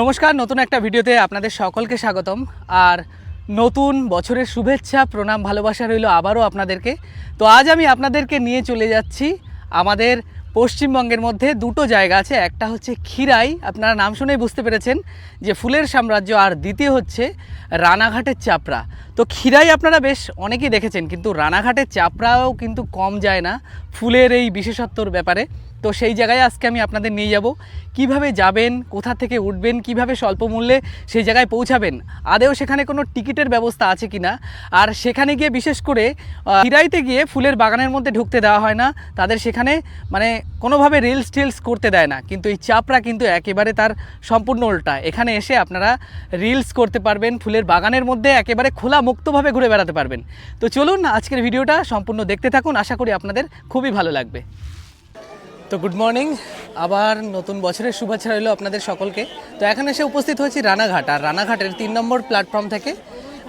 নমস্কার, নতুন একটা ভিডিওতে আপনাদের সকলকে স্বাগতম। আর নতুন বছরের শুভেচ্ছা, প্রণাম, ভালোবাসা রইল আবারও আপনাদেরকে। তো আজ আমি আপনাদেরকে নিয়ে চলে যাচ্ছি আমাদের পশ্চিমবঙ্গের মধ্যে দুটো জায়গা আছে। একটা হচ্ছে ক্ষীরাই, আপনারা নাম শুনেই বুঝতে পেরেছেন যে ফুলের সাম্রাজ্য, আর দ্বিতীয় হচ্ছে রানাঘাটের চাপড়া। তো ক্ষীরাই আপনারা বেশ অনেকেই দেখেছেন, কিন্তু রানাঘাটের চাপড়াও কিন্তু কম যায় না ফুলের এই বিশেষত্বর ব্যাপারে। তো সেই জায়গায় আজকে আমি আপনাদের নিয়ে যাব। কীভাবে যাবেন, কোথা থেকে উঠবেন, কীভাবে স্বল্প মূল্যে সেই জায়গায় পৌঁছাবেন, আদেও সেখানে কোনো টিকিটের ব্যবস্থা আছে কি না আর সেখানে গিয়ে বিশেষ করে হিরাইতে গিয়ে ফুলের বাগানের মধ্যে ঢুকতে দেওয়া হয় না, তাদের সেখানে মানে কোনোভাবে রিলস টিলস করতে দেয় না, কিন্তু এই চাপরা কিন্তু একেবারে তার সম্পূর্ণ উল্টা। এখানে এসে আপনারা রিলস করতে পারবেন, ফুলের বাগানের মধ্যে একেবারে খোলা মুক্তভাবে ঘুরে বেড়াতে পারবেন। তো চলুন আজকের ভিডিওটা সম্পূর্ণ দেখতে থাকুন, আশা করি আপনাদের খুবই ভালো লাগবে। তো গুড মর্নিং আবার নতুন বছরের শুভেচ্ছা রইল আপনাদের সকলকে। তো এখানে এসে উপস্থিত হয়েছি রানাঘাট। আর রানাঘাটের তিন নম্বর প্ল্যাটফর্ম থেকে।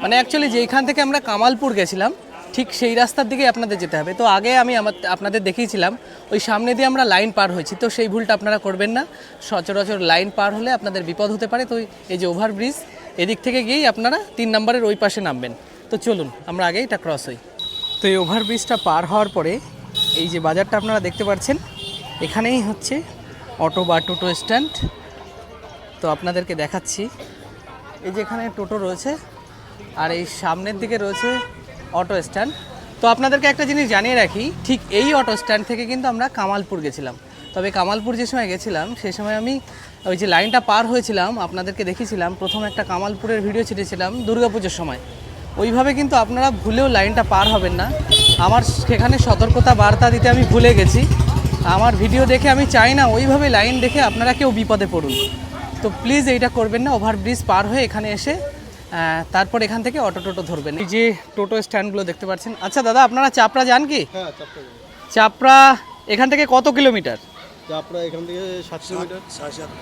মানে অ্যাকচুয়ালি যেইখান থেকে আমরা কামালপুর গেছিলাম, ঠিক সেই রাস্তার দিকে আপনাদের যেতে হবে। তো আগে আমি আমার, আপনাদের দেখিয়েছিলাম, ওই সামনে দিয়ে আমরা লাইন পার হয়েছি। তো সেই ভুলটা আপনারা করবেন না। সচরাচর লাইন পার হলে আপনাদের বিপদ হতে পারে। তো এই যে ওভারব্রিজ এদিক থেকে গিয়েই আপনারা তিন নম্বরের ওই পাশে নামবেন। তো চলুন, আমরা আগে এটা ক্রস হই। তো এই ওভারব্রিজটা পার হওয়ার পরে, এই যে বাজারটা আপনারা দেখতে পাচ্ছেন এখানেই হচ্ছে অটো বা টোটো স্ট্যান্ড। তো আপনাদেরকে দেখাচ্ছি। এই যে এখানে টোটো রয়েছে আর এই সামনের দিকে রয়েছে অটো স্ট্যান্ড। তো আপনাদেরকে একটা জিনিস জানিয়ে রাখি, ঠিক এই অটো স্ট্যান্ড থেকে কিন্তু আমরা কামালপুর গেছিলাম। তবে কামালপুর যে সময় গেছিলাম সেই সময় আমি ওই যে লাইনটা পার হয়েছিলাম, আপনাদেরকে দেখিয়েছিলাম, প্রথম একটা কামালপুরের ভিডিও ছেড়েছিলাম দুর্গাপুজোর সময়। ওইভাবে কিন্তু আপনারা ভুলেও লাইনটা পার হবেন না। আমার সেখানে সতর্কতা বার্তা দিতে আমি ভুলে গেছি। আমার ভিডিও দেখে আমি চাই না ওইভাবে লাইন দেখে আপনারা কেউ বিপদে পড়ুন। তো প্লিজ এইটা করবেন না ওভারব্রিজ পার হয়ে এখানে এসে তারপর এখান থেকে অটো টোটো ধরবেন। এই যে টোটো স্ট্যান্ডগুলো দেখতে পাচ্ছেন। আচ্ছা দাদা আপনারা চাপড়া যান কি? হ্যাঁ চাপড়া এখান থেকে কত কিলোমিটার চাপড়া এখান থেকে সাত কিলোমিটার?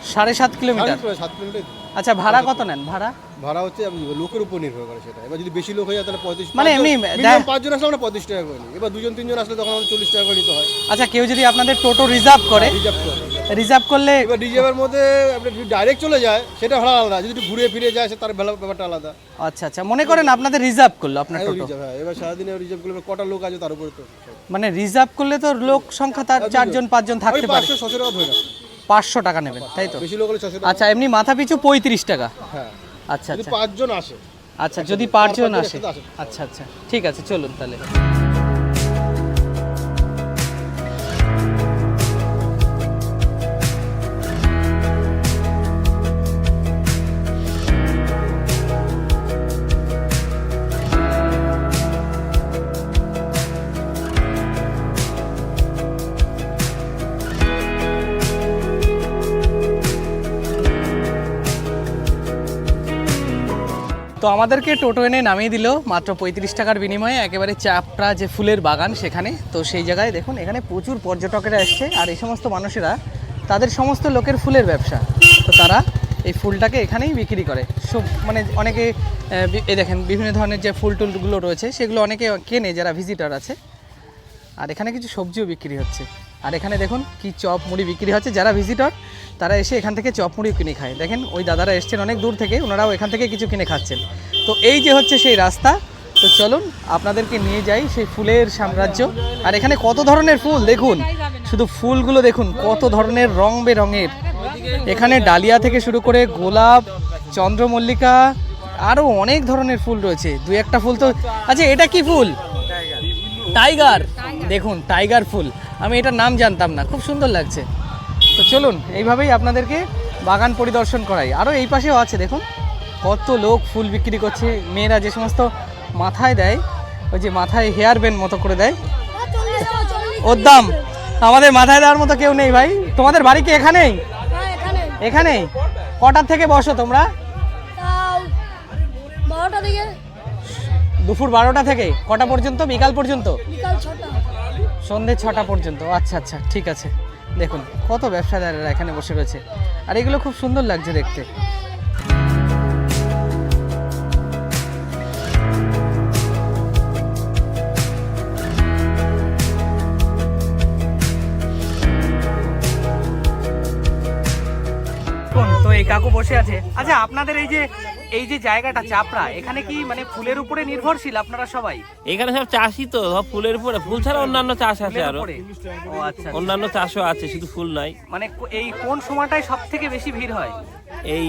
সাড়ে সাত। কিলোমিটার? সাত কিলোমিটার আচ্ছা ভাড়া কত নেন? ভাড়া? ভাড়া হচ্ছে আপনি লোকের উপর নির্ভর করে সেটা। এবার যদি বেশি লোক হয়ে যায় তাহলে পঁয়ত্রিশ মানে পাঁচজন- এমনি পাঁচজন আসলে আমরা পঁয়ত্রিশ টাকা করে নিই। এবার দুজন তিনজন আসলে তখন আমাদের চল্লিশ টাকা করে নিতে হয়। আচ্ছা কেউ যদি আপনাদের টোটো রিজার্ভ করে রিজার্ভ করে। রিজার্ভ করলে এবার রিজার্ভের মধ্যে আপনি যদি ডাইরেক্ট চলে যায় সেটা ভাড়া আলাদা। যদি একটু ঘুরে ফিরে যায় সে তার ব্যাপারটা আলাদা। আচ্ছা আচ্ছা। মনে করেন আপনাদের রিজার্ভ করল আপনার টোটো। রিজার্ভ হ্যাঁ। এবার সারাদিনে রিজার্ভ করলে কটা লোক আছে তার উপরে তো? মানে রিজার্ভ করলে তো লোক সংখ্যা তার চারজন পাঁচজন থাকতে পারে। পাঁচশো ছশো টাকা ধরে। পাঁচশো টাকা নেবেন তাই তো? বেশি লোক হলে ছশো আচ্ছা এমনি মাথা পিছু পঁয়ত্রিশ টাকা। হ্যাঁ। আচ্ছা যদি আচ্ছা। পাঁচজন আসে। আচ্ছা যদি পাঁচজন আসে। আচ্ছা আচ্ছা। ঠিক আছে চলুন তাহলে। তো আমাদেরকে টোটো এনে নামিয়ে দিল, মাত্র পঁয়ত্রিশ টাকার বিনিময়ে, একেবারে চাপড়া যে ফুলের বাগান সেখানে। তো সেই জায়গায় দেখুন, এখানে প্রচুর পর্যটকেরা এসছে, আর এই সমস্ত মানুষেরা, তাদের সমস্ত লোকের ফুলের ব্যবসা। তো তারা এই ফুলটাকে এখানেই বিক্রি করে। সব মানে অনেকে এই দেখেন, বিভিন্ন ধরনের যে ফুল টুলগুলো রয়েছে, সেগুলো অনেকে কেনে, যারা ভিজিটর আছে। আর এখানে কিছু সবজিও বিক্রি হচ্ছে। আর এখানে দেখুন, কি চপ মুড়ি বিক্রি হচ্ছে, যারা ভিজিটর। তারা এসে এখান থেকে চপ মুড়ি কিনে খায়। দেখেন, ওই দাদারা এসছেন অনেক দূর থেকে, ওনারাও এখান থেকে কিছু কিনে খাচ্ছেন। তো এই যে হচ্ছে সেই রাস্তা, তো চলুন, আপনাদেরকে নিয়ে যাই সেই ফুলের সাম্রাজ্য। আর এখানে কত ধরনের ফুল? দেখুন, শুধু ফুলগুলো দেখুন, কত ধরনের রং বেরঙের। এখানে ডালিয়া থেকে শুরু করে গোলাপ, চন্দ্রমল্লিকা, আরও অনেক ধরনের ফুল রয়েছে। দু একটা ফুল তো আচ্ছা এটা কি ফুল? টাইগার। দেখুন, টাইগার ফুল। আমি এটার নাম জানতাম না, খুব সুন্দর লাগছে। তো চলুন এইভাবেই আপনাদেরকে বাগান পরিদর্শন করাই। আরও এই পাশেও আছে দেখুন। কত লোক ফুল বিক্রি করছে। মেয়েরা যে সমস্ত মাথায় দেয় ওই যে মাথায় হেয়ার ব্যান্ড মতো করে দেয়। ওর দাম। আমাদের মাথায় দেওয়ার মতো কেউ নেই ভাই। তোমাদের বাড়ি কি এখানেই? হ্যাঁ এখানে এখানেই? কটার থেকে বসো তোমরা? থেকে। দুপুর বারোটা থেকে? কটা পর্যন্ত? বিকাল পর্যন্ত? সন্ধে ছটা পর্যন্ত। আচ্ছা আচ্ছা ঠিক আছে। দেখুন, কত ব্যবসাদারেরা এখানে বসে রয়েছে। আর এগুলো খুব সুন্দর লাগছে দেখতে। তো এই কাকু বসে আছে। আচ্ছা আপনাদের এই যে এই যে জায়গাটা চাপড়া এখানে কি মানে ফুলের উপরে নির্ভরশীল আপনারা সবাই? এখানে সব চাষই তো সব ফুলের উপরে। ফুল ছাড়া অন্যান্য চাষ আছে আরও। ও আচ্ছা অন্যান্য চাষও আছে শুধু ফুল নাই। মানে এই কোন সময়টায় সব থেকে বেশি ভিড় হয়? এই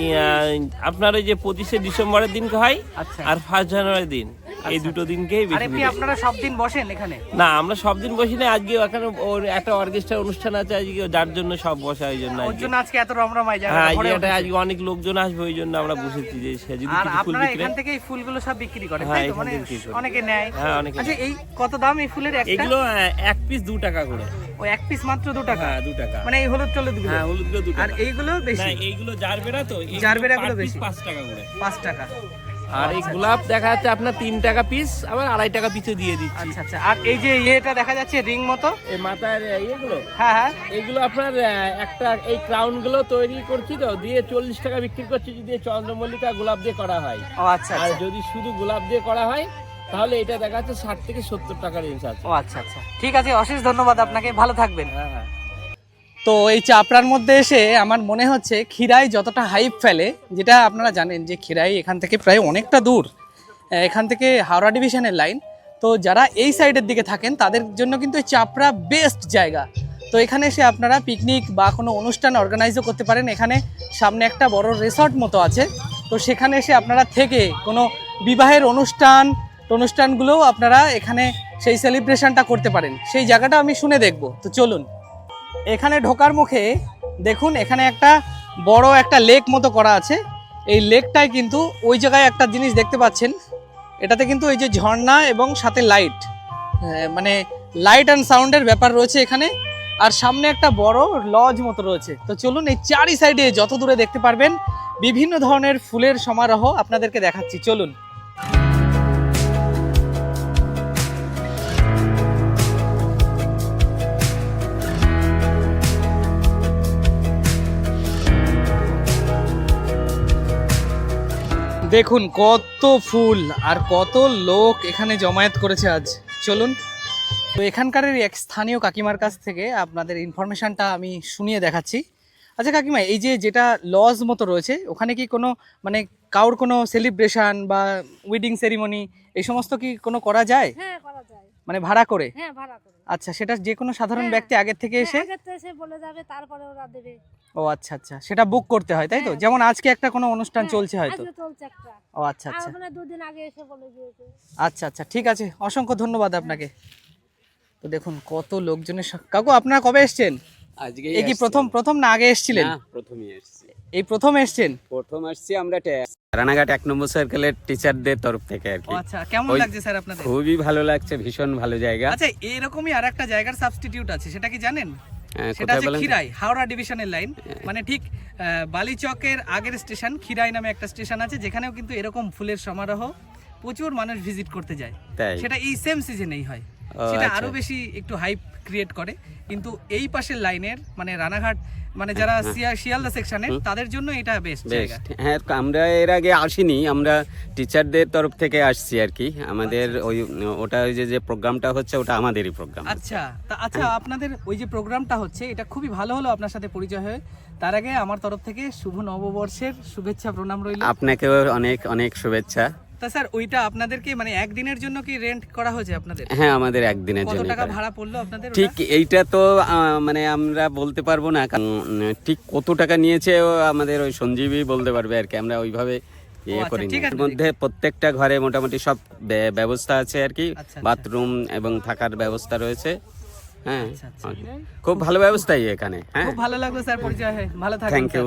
আপনার ওই যে পঁচিশে ডিসেম্বরের দিন হয় আচ্ছা। আর ফার্স্ট জানুয়ারির দিন। এই দুটো দিনকেই আর বেশি ভিড়। আপনারা সব দিন বসেন এখানে? না আমরা সব দিন বসি না আজকে এখানে ওর একটা অর্কেস্ট্রার অনুষ্ঠান আছে আজকে যার জন্য সব বসা ওই জন্য ওর আজকে। জন্য আজকে এত রমরমাই হ্যাঁ আজকে অনেক লোকজন আসবে ওই জন্য আমরা বসেছি যে সে যদি কিছু ফুল বিক্রি এখান থেকে এই ফুলগুলো সব বিক্রি করেন হ্যাঁ, তাই তো? মানে করি। অনেকে নেয়। হ্যাঁ, অনেকে আচ্ছা এই কত দাম এই ফুলের একটা? এগুলো এক পিস দু টাকা করে। ও এক পিস মাত্র দু টাকা? হ্যাঁ দু টাকা। মানে এই হলুদ টলুদগুলো? হ্যাঁ হলুদগুলো দু আর টাকা এইগুলো না এইগুলো জারবেরা তো বেশি। পাঁচ টাকা করে। পাঁচ টাকা। আর এই গোলাপ দেখা যাচ্ছে আপনার তিন টাকা পিস আবার আড়াই টাকা পিসে দিয়ে দিচ্ছি। আচ্ছা আচ্ছা। আর এই যে ইয়েটা দেখা যাচ্ছে রিং মতো? এই মাথার ইয়েগুলো? হ্যাঁ হ্যাঁ। এইগুলো আপনার একটা এই ক্রাউনগুলো তৈরি করছি তো দিয়ে চল্লিশ টাকা বিক্রি করছি যদি চন্দ্রমল্লিকা গোলাপ দিয়ে করা হয়। ও আচ্ছা আর আচ্ছা। যদি শুধু গোলাপ দিয়ে করা হয় তাহলে এটা দেখা যাচ্ছে ষাট থেকে সত্তর টাকার রেঞ্জ আছে। ও আচ্ছা আচ্ছা। ঠিক আছে অশেষ ধন্যবাদ আপনাকে। ভালো থাকবেন। হ্যাঁ হ্যাঁ। তো এই চাপড়ার মধ্যে এসে আমার মনে হচ্ছে ক্ষীরাই যতটা হাইপ ফেলে, যেটা আপনারা জানেন যে ক্ষীরাই এখান থেকে প্রায় অনেকটা দূর এখান থেকে হাওড়া ডিভিশনের লাইন তো যারা এই সাইডের দিকে থাকেন, তাদের জন্য কিন্তু এই চাপড়া বেস্ট জায়গা। তো এখানে এসে আপনারা পিকনিক বা কোনো অনুষ্ঠান অর্গানাইজও করতে পারেন। এখানে সামনে একটা বড় রিসর্ট মতো আছে। তো সেখানে এসে আপনারা থেকে কোনো বিবাহের অনুষ্ঠান, অনুষ্ঠানগুলোও আপনারা এখানে সেই সেলিব্রেশনটা করতে পারেন। সেই জায়গাটা আমি শুনে দেখব। তো চলুন। এখানে ঢোকার মুখে দেখুন, এখানে একটা বড় একটা লেক মতো করা আছে। এই লেকটায় কিন্তু ওই জায়গায় একটা জিনিস দেখতে পাচ্ছেন। এটাতে কিন্তু এই যে ঝর্ণা এবং সাথে লাইট মানে লাইট অ্যান্ড সাউন্ডের ব্যাপার রয়েছে এখানে। আর সামনে একটা বড় লজ মতো রয়েছে। তো চলুন এই চারি সাইডে যত দূরে দেখতে পারবেন, বিভিন্ন ধরনের ফুলের সমারোহ আপনাদেরকে দেখাচ্ছি। চলুন। দেখুন কত ফুল আর কত লোক এখানে জমায়েত করেছে আজ। চলুন। তো এখানকার এক স্থানীয় কাকিমার কাছ থেকে আপনাদের ইনফরমেশনটা আমি শুনিয়ে দেখাচ্ছি। আচ্ছা কাকিমা এই যে যেটা লজ মতো রয়েছে ওখানে কি কোনো মানে কাউর কোনো সেলিব্রেশন বা উইডিং সেরিমনি এই সমস্ত কি কোনো করা যায়? হ্যাঁ মানে ভাড়া করে? হ্যাঁ ভাড়া করে। আচ্ছা সেটা যে কোনো সাধারণ হ্যাঁ। ব্যক্তি আগের থেকে এসে এসে বলে যাবে তারপরে ওরা দেবে। ও আচ্ছা আচ্ছা। সেটা বুক করতে হয় তাই তো? হ্যাঁ। যেমন আজকে একটা কোনো অনুষ্ঠান হ্যাঁ, চলছে হয়তো। আজকে চলছে একটা। ও আচ্ছা আচ্ছা। দুদিন আগে এসে বলে দিয়েছে। আচ্ছা আচ্ছা ঠিক আছে। অসংখ্য ধন্যবাদ আপনাকে। তো দেখুন কত লোকজনের কাকু আপনারা কবে এসছেন? আজকে এই কি প্রথম প্রথম না আগে এসেছিলেন? প্রথমই এসেছি। এই প্রথম এসেছেন? প্রথম আসছি আমরা রানাঘাট এক নম্বর সার্কেলের টিচারদের তরফ থেকে আর কি। আচ্ছা কেমন লাগছে স্যার আপনাদের? খুবই ভালো লাগছে ভীষণ ভালো জায়গা। আচ্ছা এরকমই আরেকটা জায়গার সাবস্টিটিউট আছে সেটা কি জানেন? হ্যাঁ, সেটা আছে বলেন তো? খিরাই হাওড়া ডিভিশনের লাইন। মানে ঠিক আহ, বালিচকের আগের স্টেশন খিরাই নামে একটা স্টেশন আছে যেখানেও কিন্তু এরকম ফুলের সমারোহ প্রচুর মানুষ ভিজিট করতে যায়। সেটা এই সেম সিজনেই হয়। সেটা আচ্ছা। আরও বেশি একটু হাইপ ক্রিয়েট করে। কিন্তু এই পাশের লাইনের মানে রানাঘাট মানে যারা শিয়া- শিয়ালদা সেকশনের তাদের জন্য এটা বেস্ট জায়গা। হ্যাঁ আমরা এর আগে আসিনি আমরা টিচারদের তরফ থেকে আসছি আর কি। আমাদের ওই ওটা ওই যে যে প্রোগ্রামটা হচ্ছে ওটা আমাদেরই প্রোগ্রাম আচ্ছা তা আচ্ছা আপনাদের ওই যে প্রোগ্রামটা হচ্ছে এটা খুবই ভালো হলো আপনার সাথে পরিচয় হয়ে। তার আগে আমার তরফ থেকে শুভ নববর্ষের শুভেচ্ছা প্রণাম রইল। আপনাকেও অনেক অনেক শুভেচ্ছা। তা স্যার ওইটা আপনাদেরকে মানে একদিনের জন্য কি রেন্ট করা হয়েছে আপনাদের? হ্যাঁ আমাদের একদিনের কত টাকা ভাড়া পড়ল আপনাদের ঠিক এইটা তো মানে আমরা বলতে পারব না কারণ ঠিক কত টাকা নিয়েছে আমাদের ওই সঞ্জীবী বলতে পারবে আর কি আমরা ওইভাবে ইয়ে আচ্ছা, করি। এর মধ্যে প্রত্যেকটা ঘরে মোটামুটি সব ব্যবস্থা আছে আর কি আচ্ছা, আচ্ছা। বাথরুম এবং থাকার ব্যবস্থা রয়েছে হ্যাঁ। খুব ভালো ব্যবস্থাই এখানে হ্যাঁ। খুব ভালো লাগল স্যার পরিচয় হয়ে। ভালো থাকবেন থ্যাংক ইউ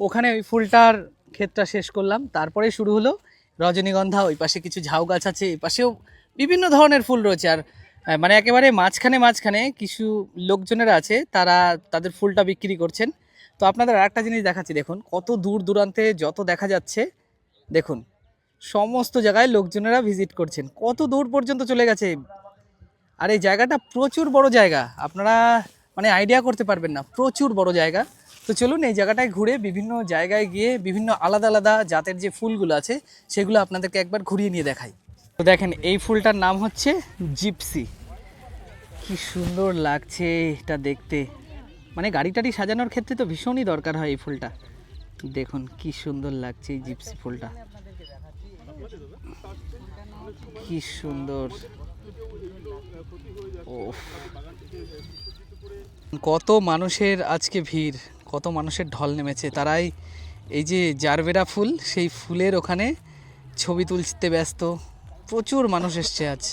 ওখানে ওই ফুলটার ক্ষেতটা শেষ করলাম তারপরে শুরু হলো রজনীগন্ধা, ওই পাশে কিছু ঝাউ গাছ আছে, এই পাশেও বিভিন্ন ধরনের ফুল রয়েছে। আর মানে একেবারে মাঝখানে মাঝখানে কিছু লোকজনেরা আছে, তারা তাদের ফুলটা বিক্রি করছেন। তো আপনাদের আর একটা জিনিস দেখাচ্ছি, দেখুন, কত দূর দূরান্তে যত দেখা যাচ্ছে, দেখুন, সমস্ত জায়গায় লোকজনেরা ভিজিট করছেন। কত দূর পর্যন্ত চলে গেছে। আর এই জায়গাটা প্রচুর বড় জায়গা, আপনারা মানে আইডিয়া করতে পারবেন না, প্রচুর বড় জায়গা। তো চলুন এই জায়গাটায় ঘুরে বিভিন্ন জায়গায় গিয়ে বিভিন্ন আলাদা আলাদা জাতের যে ফুলগুলো আছে, সেগুলো আপনাদেরকে একবার ঘুরিয়ে নিয়ে দেখাই। তো দেখেন, এই ফুলটার নাম হচ্ছে জিপসি। কি সুন্দর লাগছে এটা দেখতে। মানে গাড়ি টাড়ি সাজানোর ক্ষেত্রে তো ভীষণই দরকার হয় এই ফুলটা। দেখুন, কি সুন্দর লাগছে এই জিপসি ফুলটা। কি সুন্দর। ওফ। কত মানুষের আজকে ভিড়। কত মানুষের ঢল নেমেছে। তারাই এই যে জারবেরা ফুল, সেই ফুলের ওখানে ছবি তুলতে ব্যস্ত। প্রচুর মানুষ এসছে আজ।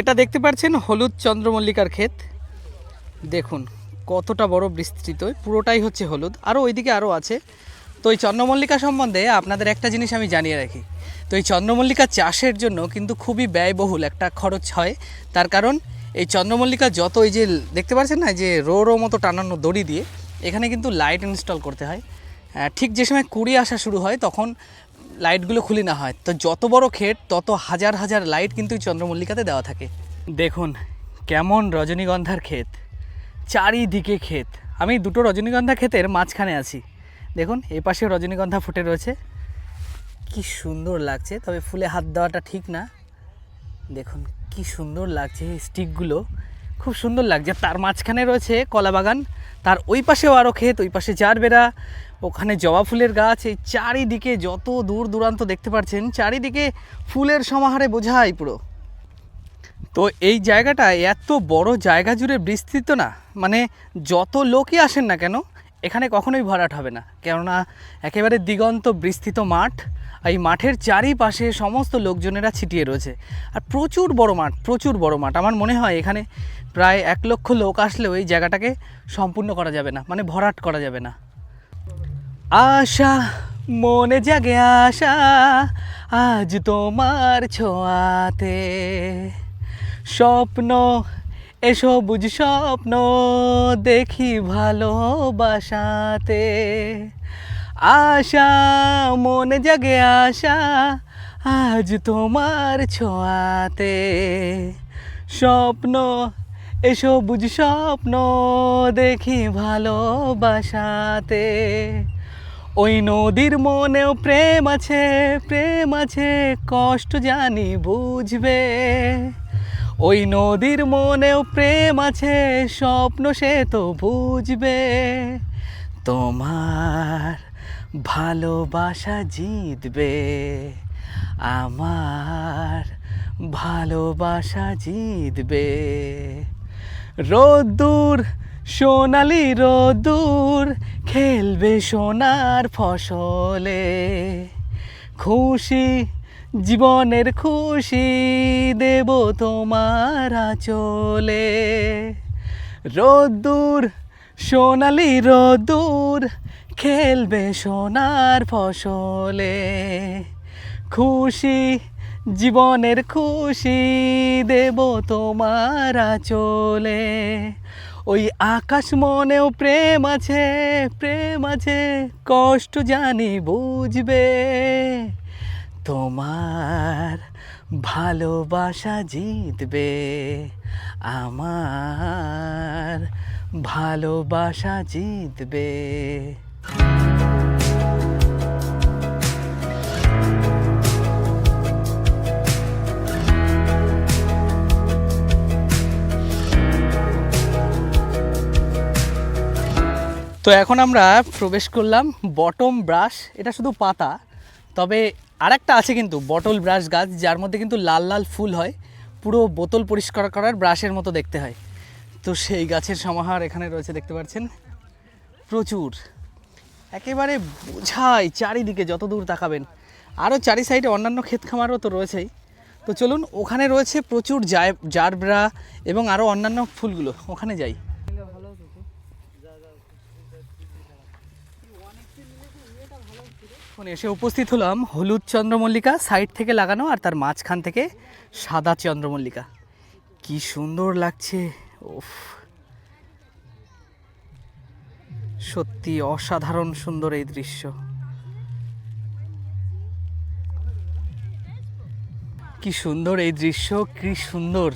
এটা দেখতে পাচ্ছেন হলুদ চন্দ্রমল্লিকার ক্ষেত। দেখুন, কতটা বড় বিস্তৃত। পুরোটাই হচ্ছে হলুদ। আরও ওইদিকে আরও আছে। তো এই চন্দ্রমল্লিকা সম্বন্ধে আপনাদের একটা জিনিস আমি জানিয়ে রাখি। তো এই চন্দ্রমল্লিকা চাষের জন্য কিন্তু খুবই ব্যয়বহুল একটা খরচ হয়। তার কারণ, এই চন্দ্রমল্লিকা যত এই যে দেখতে পাচ্ছেন না যে রো রো মতো টানানো দড়ি দিয়ে এখানে কিন্তু লাইট ইনস্টল করতে হয়। ঠিক যে সময় কুড়ি আসা শুরু হয়, তখন লাইটগুলো খুলে না হয়। তো যত বড় ক্ষেত, তত হাজার হাজার লাইট কিন্তু চন্দ্রমল্লিকাতে দেওয়া থাকে। দেখুন, কেমন রজনীগন্ধার ক্ষেত। চারিদিকে ক্ষেত। আমি দুটো রজনীগন্ধা ক্ষেতের মাঝখানে আছি। দেখুন, এই পাশে রজনীগন্ধা ফুটে রয়েছে। কি সুন্দর লাগছে, তবে ফুলে হাত দেওয়াটা ঠিক না। দেখুন, কি সুন্দর লাগছে এই স্টিকগুলো। খুব সুন্দর লাগছে। তার মাঝখানে রয়েছে কলা বাগান। তার ওই পাশেও আরও ক্ষেত, ওই পাশে জারবেরা ওখানে জবা ফুলের গাছ। এই চারিদিকে যত দূর দূরান্ত দেখতে পাচ্ছেন, চারিদিকে ফুলের সমাহারে বোঝাই পুরো। তো এই জায়গাটা এত বড় জায়গা জুড়ে বিস্তৃত না? মানে যত লোকই আসেন না কেন এখানে কখনোই ভরাট হবে না। কেননা একেবারে দিগন্ত বিস্তৃত মাঠ এই মাঠের চারিপাশে সমস্ত লোকজনেরা ছিটিয়ে রয়েছে। আর প্রচুর বড় মাঠ, প্রচুর বড় মাঠ। আমার মনে হয় এখানে প্রায় এক লক্ষ লোক আসলেও এই জায়গাটাকে সম্পূর্ণ করা যাবে না মানে ভরাট করা যাবে না। আশা, মনে জাগে আশা, আজ তোমার ছোঁয়াতে। স্বপ্ন এসো বুঝ স্বপ্ন দেখি ভালোবাসাতে। আশা, মনে জাগে আশা, আজ তোমার ছোঁয়াতে। স্বপ্ন, এসো বুঝ স্বপ্ন দেখি ভালোবাসাতে। ওই নদীর মনেও প্রেম আছে প্রেম আছে, কষ্ট জানি বুঝবে। ওই নদীর মনেও প্রেম আছে, স্বপ্ন সে তো বুঝবে। তোমার ভালোবাসা জিতবে, আমার ভালোবাসা জিতবে। রোদ্দুর, সোনালি রোদ্দুর খেলবে সোনার ফসলে। খুশি জীবনের খুশি দেব তোমার চলে রোদ্দুর সোনালি রোদ্দুর খেলবে সোনার ফসলে। খুশি, জীবনের খুশি দেব তোমার চলে ওই আকাশ মনেও প্রেম আছে প্রেম আছে, কষ্ট জানি বুঝবে। তোমার ভালোবাসা জিতবে, আমার ভালোবাসা জিতবে। তো এখন আমরা প্রবেশ করলাম বটম ব্রাশ এটা শুধু পাতা, তবে আরেকটা আছে কিন্তু বটল ব্রাশ গাছ, যার মধ্যে কিন্তু লাল লাল ফুল হয়। পুরো বোতল পরিষ্কার করার ব্রাশের মতো দেখতে হয়। তো সেই গাছের সমাহার এখানে রয়েছে, দেখতে পাচ্ছেন? প্রচুর। একেবারে বোঝাই চারিদিকে, যত দূর তাকাবেন। আরও চারি সাইডে অন্যান্য ক্ষেত খামারও তো রয়েছেই। তো চলুন, ওখানে রয়েছে প্রচুর জায় জারব্রা এবং আরও অন্যান্য ফুলগুলো। ওখানে যাই। এখন এসে উপস্থিত হলাম হলুদ চন্দ্রমল্লিকা সাইড থেকে লাগানো আর তার মাঝখান থেকে সাদা চন্দ্রমল্লিকা। কি সুন্দর লাগছে। ওফ সত্যি অসাধারণ সুন্দর এই দৃশ্য। কি সুন্দর এই দৃশ্য, কি সুন্দর।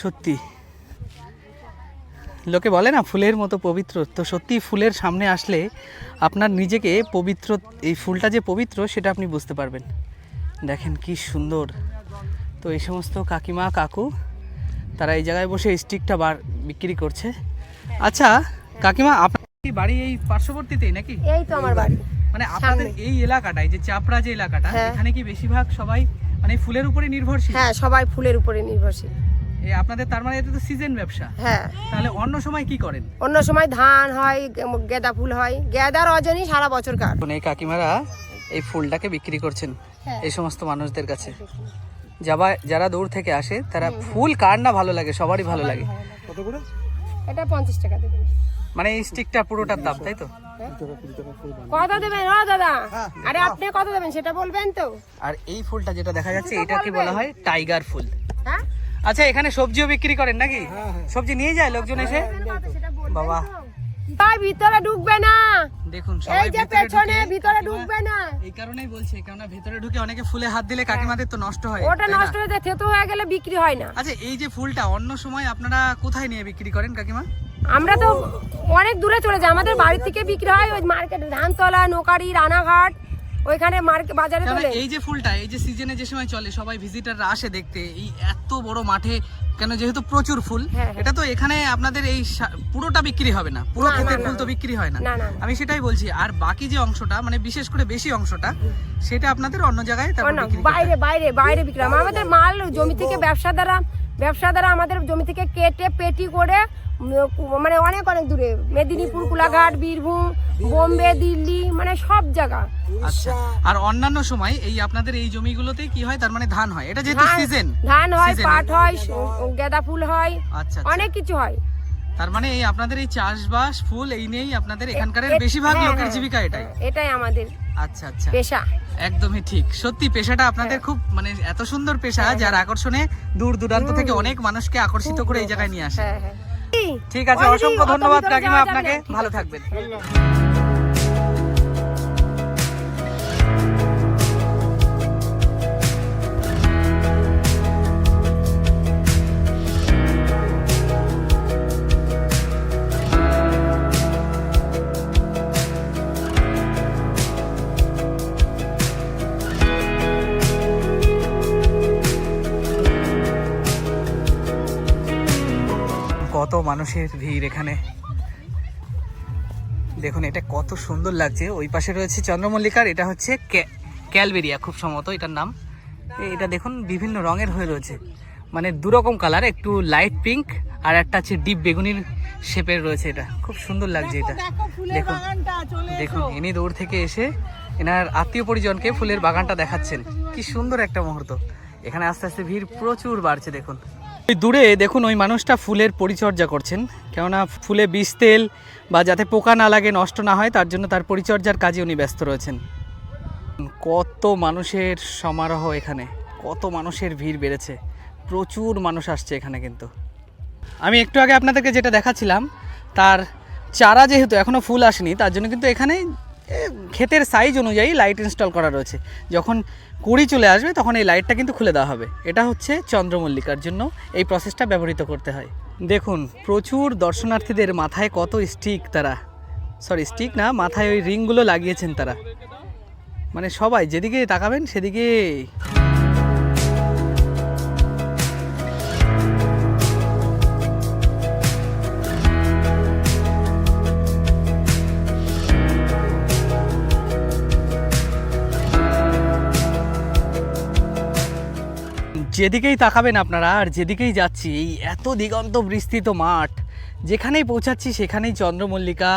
সত্যি। লোকে বলে না ফুলের মতো পবিত্র। তো সত্যি ফুলের সামনে আসলে আপনার নিজেকে পবিত্র এই ফুলটা যে পবিত্র সেটা আপনি বুঝতে পারবেন। দেখেন কি সুন্দর। তো এই সমস্ত কাকিমা কাকু তারা এই জায়গায় বসে স্টিকটা বার বিক্রি করছে। আচ্ছা কাকিমা আপনার কি বাড়ি এই পার্শ্ববর্তীতেই নাকি? এই তো আমার বাড়ি। মানে আপনাদের এই এলাকাটায় যে চাপড়া যে এলাকাটা হ্যাঁ। এখানে কি বেশিরভাগ সবাই মানে ফুলের উপরে নির্ভরশীল? হ্যাঁ সবাই ফুলের উপরে নির্ভরশীল। আপনাদের তার মানে এটা তো সিজন ব্যবসা। হ্যাঁ। তাহলে অন্য সময় কি করেন? অন্য সময় ধান হয় গেঁদা ফুল হয়। গেঁদা রজনী সারা বছর কাট এই কাকিমারা এই ফুলটাকে বিক্রি করছেন হ্যাঁ। এই সমস্ত মানুষদের কাছে। যাবা যারা দূর থেকে আসে তারা ফুল কার না ভালো লাগে সবারই ভালো লাগে। কত করে? এটা পঞ্চাশ টাকা দেবেন মানে এই স্টিকটা পুরোটার দাম তাই তো? কত দেবেন ও দাদা? আরে আপনি কত দেবেন সেটা বলবেন তো। আর এই ফুলটা যেটা দেখা যাচ্ছে এটা কি বলা হয় টাইগার ফুল। হ্যাঁ? আচ্ছা এখানে সবজিও বিক্রি করেন নাকি? সবজি নিয়ে যায় লোকজন এসে? বাবা। তাই ভিতরে ঢুকবে না। দেখুন এই সবাই যে পেছনে ভিতরে ঢুকবে না। এই কারণেই বলছি কেননা ভেতরে ঢুকে অনেকে ফুলে হাত দিলে কাকিমাদের তো নষ্ট হয় ওটা নষ্ট হয়ে যায় থেতো হয়ে গেলে বিক্রি হয় না। আচ্ছা এই যে ফুলটা অন্য সময় আপনারা কোথায় নিয়ে বিক্রি করেন কাকিমা? আমরা তো অনেক দূরে চলে যাই আমাদের বাড়ি থেকে বিক্রি হয় ওই মার্কেটে ধানতলা নোকারি রানাঘাট। ওইখানে মার্কেট বাজারে চলে এই যে ফুলটা এই যে সিজনে যে সময় চলে সবাই ভিজিটাররা আসে দেখতে এই এত বড় মাঠে কেন যেহেতু প্রচুর ফুল হ্যাঁ, হ্যাঁ। এটা তো এখানে আপনাদের এই পুরোটা বিক্রি হবে না পুরো ক্ষেতের ফুল তো বিক্রি হয় না। আমি সেটাই বলছি আর বাকি যে অংশটা মানে বিশেষ করে বেশি অংশটা সেটা আপনাদের অন্য জায়গায়। বাইরে বাইরে বাইরে বিক্রি আমাদের মাল জমি থেকে ব্যবসা দ্বারা ব্যবসা দ্বারা আমাদের জমি থেকে কেটে পেটি করে মানে অনেক অনেক দূরে। মেদিনীপুর কুলাঘাট বীরভূম বোম্বে দিল্লি মানে সব জায়গা। আচ্ছা। আর অন্যান্য সময় এই আপনাদের এই জমিগুলোতে কি হয়? তার মানে ধান হয়। এটা যেহেতু ধান- সিজন ধান হয় পাট হয় গাঁদা গেঁদা ফুল হয়। আচ্ছা আচ্ছা। অনেক কিছু হয়। তার মানে এই আপনাদের এই চাষবাস ফুল এই নিয়েই আপনাদের এখানকার বেশিরভাগ হ্যাঁ, লোকের হ্যাঁ, জীবিকা এটাই হ্যাঁ, এটাই। আমাদের আচ্ছা আচ্ছা। পেশা। একদমই ঠিক। সত্যি পেশাটা আপনাদের খুব মানে এত সুন্দর পেশা যার আকর্ষণে দূর দূরান্ত থেকে অনেক মানুষকে আকর্ষিত করে এই জায়গায় নিয়ে আসে ঠিক আছে অসংখ্য ধন্যবাদ কাকিমা আপনাকে। ভালো থাকবেন। মানুষের ভিড় এখানে। দেখুন এটা কত সুন্দর লাগছে। ওই পাশে রয়েছে চন্দ্রমল্লিকার এটা হচ্ছে ক্যালবেরিয়া খুব সম্ভবত এটার নাম। এটা দেখুন বিভিন্ন রঙের হয়ে রয়েছে। মানে দুরকম কালার একটু লাইট পিঙ্ক আর একটা আছে ডিপ বেগুনির শেপের রয়েছে এটা। খুব সুন্দর লাগছে এটা। দেখুন দেখুন ইনি দূর থেকে এসে এনার আত্মীয় পরিজনকে ফুলের বাগানটা দেখাচ্ছেন। কি সুন্দর একটা মুহূর্ত। এখানে আস্তে আস্তে ভিড় প্রচুর বাড়ছে দেখুন। ওই দূরে দেখুন ওই মানুষটা ফুলের পরিচর্যা করছেন। কেননা ফুলে বীজ, তেল বা যাতে পোকা না লাগে, নষ্ট না হয়, তার জন্য তার পরিচর্যার কাজে উনি ব্যস্ত রয়েছেন। কত মানুষের সমারোহ এখানে, কত মানুষের ভিড় বেড়েছে, প্রচুর মানুষ আসছে এখানে কিন্তু। আমি একটু আগে আপনাদেরকে যেটা দেখাচ্ছিলাম, তার চারা যেহেতু এখনও ফুল আসেনি, তার জন্য কিন্তু এখানে ক্ষেতের সাইজ অনুযায়ী লাইট ইনস্টল করা রয়েছে। যখন কুড়ি চলে আসবে, তখন এই লাইটটা কিন্তু খুলে দেওয়া হবে। এটা হচ্ছে চন্দ্রমল্লিকার জন্য এই প্রসেসটা ব্যবহৃত করতে হয়। দেখুন, প্রচুর দর্শনার্থীদের মাথায় কত স্টিক তারা। সরি স্টিক না, মাথায় ওই রিংগুলো লাগিয়েছেন তারা। মানে সবাই, যেদিকে তাকাবেন, সেদিকে যেদিকেই তাকাবেন আপনারা, আর যেদিকেই যাচ্ছি, এই এত দিগন্ত বিস্তৃত মাঠ, যেখানেই পৌঁছাচ্ছি সেখানেই চন্দ্রমল্লিকা,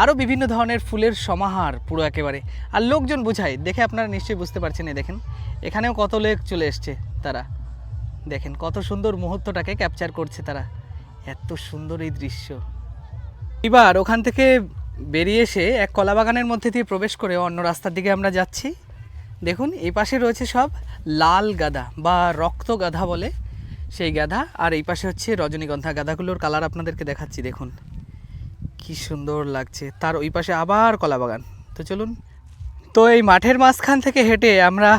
আরও বিভিন্ন ধরনের ফুলের সমাহার পুরো একেবারে। আর লোকজন বোঝায়, দেখে আপনারা নিশ্চয়ই বুঝতে পারছেন এই দেখেন, এখানেও কত লোক চলে এসছে তারা। দেখেন কত সুন্দর মুহূর্তটাকে ক্যাপচার করছে তারা। এত সুন্দর এই দৃশ্য। এবার ওখান থেকে বেরিয়ে এসে এক কলা বাগানের মধ্যে দিয়ে প্রবেশ করে অন্য রাস্তার দিকে আমরা যাচ্ছি। দেখুন, এই পাশে রয়েছে সব লাল গাদা বা রক্ত গাধা বলে সেই গাধা, আর এই পাশে হচ্ছে রজনীগন্ধা গাধাগুলোর কালার আপনাদেরকে দেখাচ্ছি, দেখুন। কি সুন্দর লাগছে। তার ওই পাশে আবার কলা বাগান। তো চলুন। তো এই মাঠের মাঝখান থেকে হেঁটে আমরা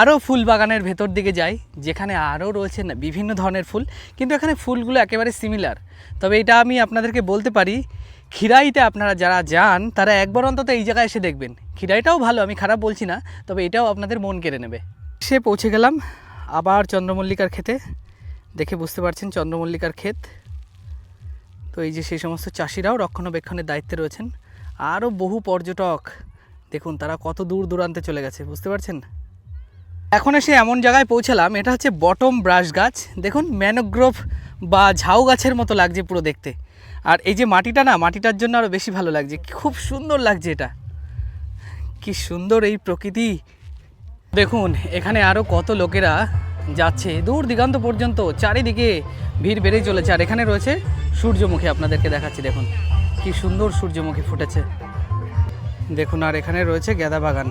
আরও ফুল বাগানের ভেতর দিকে যাই, যেখানে আরও রয়েছে না বিভিন্ন ধরনের ফুল। কিন্তু এখানে ফুলগুলো একেবারে সিমিলার তবে এটা আমি আপনাদেরকে বলতে পারি খিরাইতে আপনারা যারা যান, তারা একবার অন্তত এই জায়গায় এসে দেখবেন। খিরাইটাও ভালো, আমি খারাপ বলছি না, তবে এটাও আপনাদের মন কেড়ে নেবে। সে পৌঁছে গেলাম, আবার চন্দ্রমল্লিকার ক্ষেতে। দেখে বুঝতে পারছেন চন্দ্রমল্লিকার ক্ষেত। তো এই যে সেই সমস্ত চাষিরাও রক্ষণাবেক্ষণের দায়িত্বে রয়েছেন। আরও বহু পর্যটক, দেখুন তারা কত দূর দূরান্তে চলে গেছে, বুঝতে পারছেন? এখন এসে এমন জায়গায় পৌঁছালাম, এটা হচ্ছে বটম ব্রাশ গাছ। দেখুন, ম্যানোগ্রোভ বা ঝাউ গাছের মতো লাগছে পুরো দেখতে। আর এই যে মাটিটা না, মাটিটার জন্য আরও বেশি ভালো লাগছে। খুব সুন্দর লাগছে এটা। কি সুন্দর এই প্রকৃতি। দেখুন, এখানে আরও কত লোকেরা যাচ্ছে। দূর দিগন্ত পর্যন্ত চারিদিকে ভিড় বেড়েই চলেছে। আর এখানে রয়েছে সূর্যমুখী, আপনাদেরকে দেখাচ্ছি, দেখুন। কি সুন্দর সূর্যমুখী ফুটেছে। দেখুন, আর এখানে রয়েছে গেদা বাগান।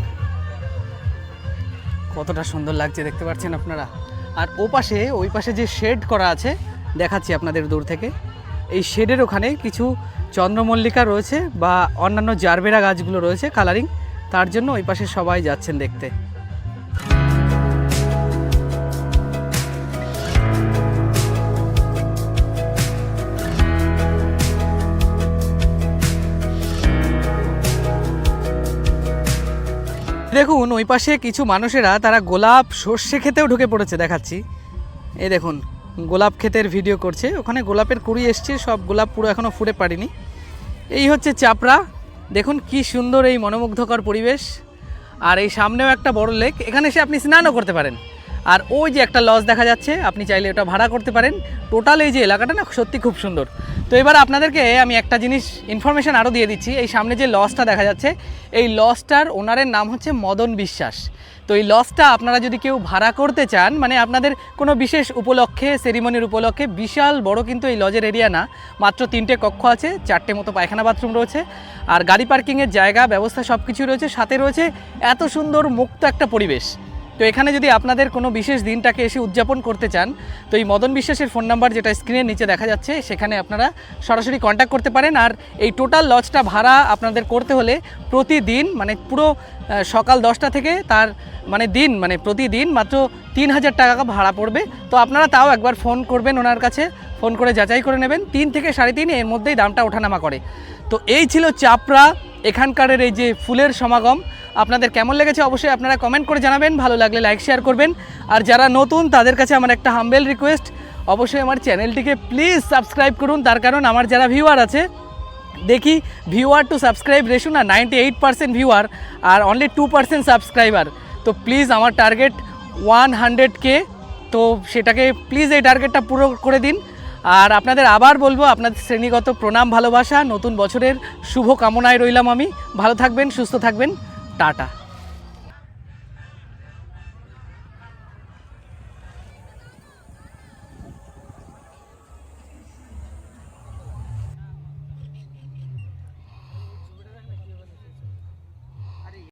কতটা সুন্দর লাগছে, দেখতে পাচ্ছেন আপনারা? আর ও পাশে ওই পাশে যে শেড করা আছে, দেখাচ্ছি আপনাদের দূর থেকে। এই শেডের ওখানে কিছু চন্দ্রমল্লিকা রয়েছে বা অন্যান্য জারবেরা গাছগুলো রয়েছে কালারিং তার জন্য ওই পাশে সবাই যাচ্ছেন দেখতে। দেখুন, ওই পাশে কিছু মানুষেরা, তারা গোলাপ সর্ষে খেতেও ঢুকে পড়েছে, দেখাচ্ছি। এই দেখুন গোলাপ ক্ষেতের ভিডিও করছে। ওখানে গোলাপের কুড়ি এসছে, সব গোলাপ পুরো এখনও ফুটে পারিনি এই হচ্ছে চাপড়া। দেখুন কি সুন্দর এই মনোমুগ্ধকর পরিবেশ। আর এই সামনেও একটা বড় লেক এখানে এসে আপনি স্নানও করতে পারেন। আর ওই যে একটা লজ দেখা যাচ্ছে, আপনি চাইলে ওটা ভাড়া করতে পারেন। টোটাল এই যে এলাকাটা না সত্যি খুব সুন্দর। তো এবার আপনাদেরকে আমি একটা জিনিস ইনফরমেশন আরও দিয়ে দিচ্ছি। এই সামনে যে লজটা দেখা যাচ্ছে, এই লজটার ওনারের নাম হচ্ছে মদন বিশ্বাস। তো এই লজটা আপনারা যদি কেউ ভাড়া করতে চান মানে আপনাদের কোনো বিশেষ উপলক্ষে সেরিমনির উপলক্ষে, বিশাল বড় কিন্তু এই লজের এরিয়া না। মাত্র তিনটে কক্ষ আছে, চারটে মতো পায়খানা বাথরুম রয়েছে। আর গাড়ি পার্কিংয়ের জায়গা, ব্যবস্থা সব কিছু রয়েছে। সাথে রয়েছে এত সুন্দর মুক্ত একটা পরিবেশ। তো এখানে যদি আপনাদের কোনো বিশেষ দিনটাকে এসে উদযাপন করতে চান, তো এই মদন বিশ্বাসের ফোন নাম্বার যেটা স্ক্রিনের নিচে দেখা যাচ্ছে, সেখানে আপনারা সরাসরি কন্ট্যাক্ট করতে পারেন। আর এই টোটাল লজটা ভাড়া আপনাদের করতে হলে প্রতিদিন মানে পুরো সকাল দশটা থেকে তার মানে দিন মানে প্রতিদিন মাত্র তিন হাজার টাকা ভাড়া পড়বে। তো আপনারা তাও একবার ফোন করবেন ওনার কাছে ফোন করে যাচাই করে নেবেন। তিন থেকে সাড়ে তিন এর মধ্যেই দামটা ওঠানামা করে। তো এই ছিল চাপড়া এখানকারের এই যে ফুলের সমাগম, আপনাদের কেমন লেগেছে অবশ্যই আপনারা কমেন্ট করে জানাবেন, ভালো লাগলে লাইক শেয়ার করবেন। আর যারা নতুন, তাদের কাছে আমার একটা হাম্বেল রিকোয়েস্ট অবশ্যই আমার চ্যানেলটিকে প্লিজ সাবস্ক্রাইব করুন, তার কারণ আমার যারা ভিউয়ার আছে, দেখি ভিউয়ার টু সাবস্ক্রাইব রেশু না নাইনটি এইট পার্সেন্ট ভিউয়ার আর অনলি টু পার্সেন্ট সাবস্ক্রাইবার তো প্লিজ আমার টার্গেট ওয়ান হান্ড্রেড কে তো সেটাকে প্লিজ এই টার্গেটটা পুরো করে দিন। আর আপনাদের আবার বলব, আপনাদের শ্রেণীগত প্রণাম, ভালোবাসা, নতুন বছরের শুভ কামনায় রইলাম আমি। ভালো থাকবেন, সুস্থ থাকবেন। টাটা।